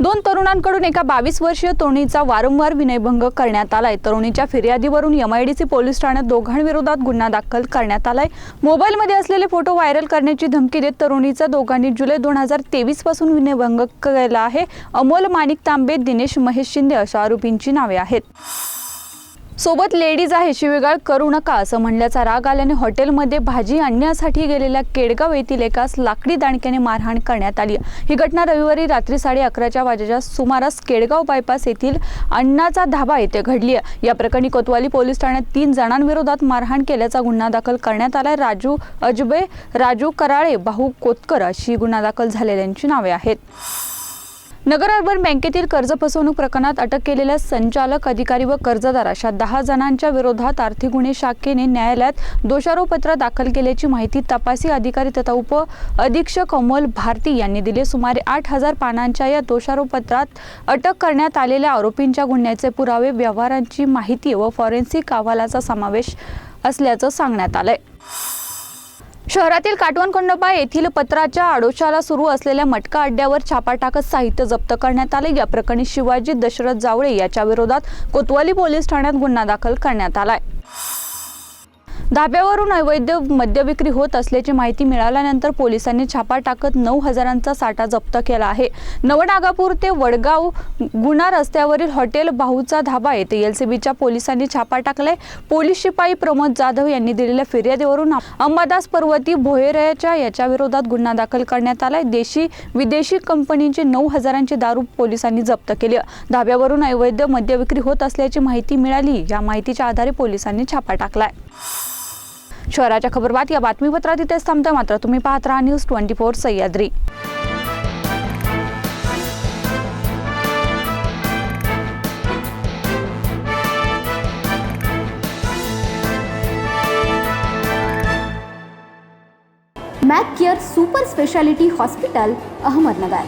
दोन तरुणांकडून एका बावीस वर्षीय तरुणीचा वारंवार विनयभंग करण्यात आलाय. तरुणीच्या फिर्यादीवरून एमआयडीसी पोलीस ठाण्यात दोघांविरोधात गुन्हा दाखल करण्यात आलाय. मोबाईलमध्ये असलेले फोटो व्हायरल करण्याची धमकी देत तरुणीचा दोघांनी जुलै दोन हजार तेवीसपासून विनयभंग केला आहे. अमोल माणिक तांबे दिनेश महेश शिंदे अशा आरोपींची नावे आहेत. सोबत लेडीज आहे शिवेगाळ करू नका असं म्हणल्याचा राग आल्याने हॉटेलमध्ये भाजी आणण्यासाठी गेलेल्या केडगाव येथील एकास लाकडी दाणक्याने मारहाण करण्यात आली. ही घटना रविवारी रात्री साडे अकराच्या वाजेच्या सुमारास केडगाव बायपास येथील अण्णाचा धाबा येथे घडली आहे. या प्रकरणी कोतवाली पोलीस ठाण्यात तीन जणांविरोधात मारहाण केल्याचा गुन्हा दाखल करण्यात आला राजू अजबे राजू कराळे भाऊ कोतकर अशी गुन्हा दाखल झालेल्यांची नावे आहेत. नगर अर्बन बँकेतील कर्ज फसवणूक प्रकरणात अटक केलेल्या संचालक अधिकारी व कर्जदार अशा दहा जणांच्या विरोधात आर्थिक गुन्हे शाखेने न्यायालयात दोषारोपपत्र दाखल केल्याची माहिती तपासी अधिकारी तथा उप अधीक्षक अमोल भारती यांनी दिले. सुमारे आठ हजार पानांच्या या दोषारोपपत्रात अटक करण्यात आलेल्या आरोपींच्या गुन्ह्याचे पुरावे व्यवहारांची माहिती व फॉरेन्सिक अहवालाचा समावेश असल्याचं सांगण्यात आलंय. शहरातील काटवण खंडोबा येथील पत्राच्या आडोशाला सुरू असलेल्या मटका अड्ड्यावर छापा टाकत साहित्य जप्त करण्यात आले. या प्रकरणी शिवाजी दशरथ जावळे याच्या विरोधात कोतवाली पोलीस ठाण्यात गुन्हा दाखल करण्यात आलाय. धाब्यावरून अवैध मद्य विक्री होत असल्याची माहिती मिळाल्यानंतर पोलिसांनी छापा टाकत नऊ हजारांचा साठा जप्त केला आहे. नवनागापूर ते वडगाव गुणा रस्त्यावरील हॉटेल भाऊचा धाबा येथे एलसीबीच्या पोलिसांनी छापा टाकलाय. पोलीस शिपाई प्रमोद जाधव यांनी दिलेल्या फिर्यादीवरून अंबादास पर्वती भोयरच्या याच्या विरोधात गुन्हा दाखल करण्यात आलाय. देशी विदेशी कंपनीचे नऊ हजारांची दारू पोलिसांनी जप्त केली. धाब्यावरून अवैध मद्य विक्री होत असल्याची माहिती मिळाली. या माहितीच्या आधारे पोलिसांनी छापा टाकलाय. शहराच्या खबरबात या बातमीपत्रात इथेच थांबतं. मात्र तुम्ही पाहत राहा news twenty four Sahyadri. Mac care super speciality hospital Ahmednagar.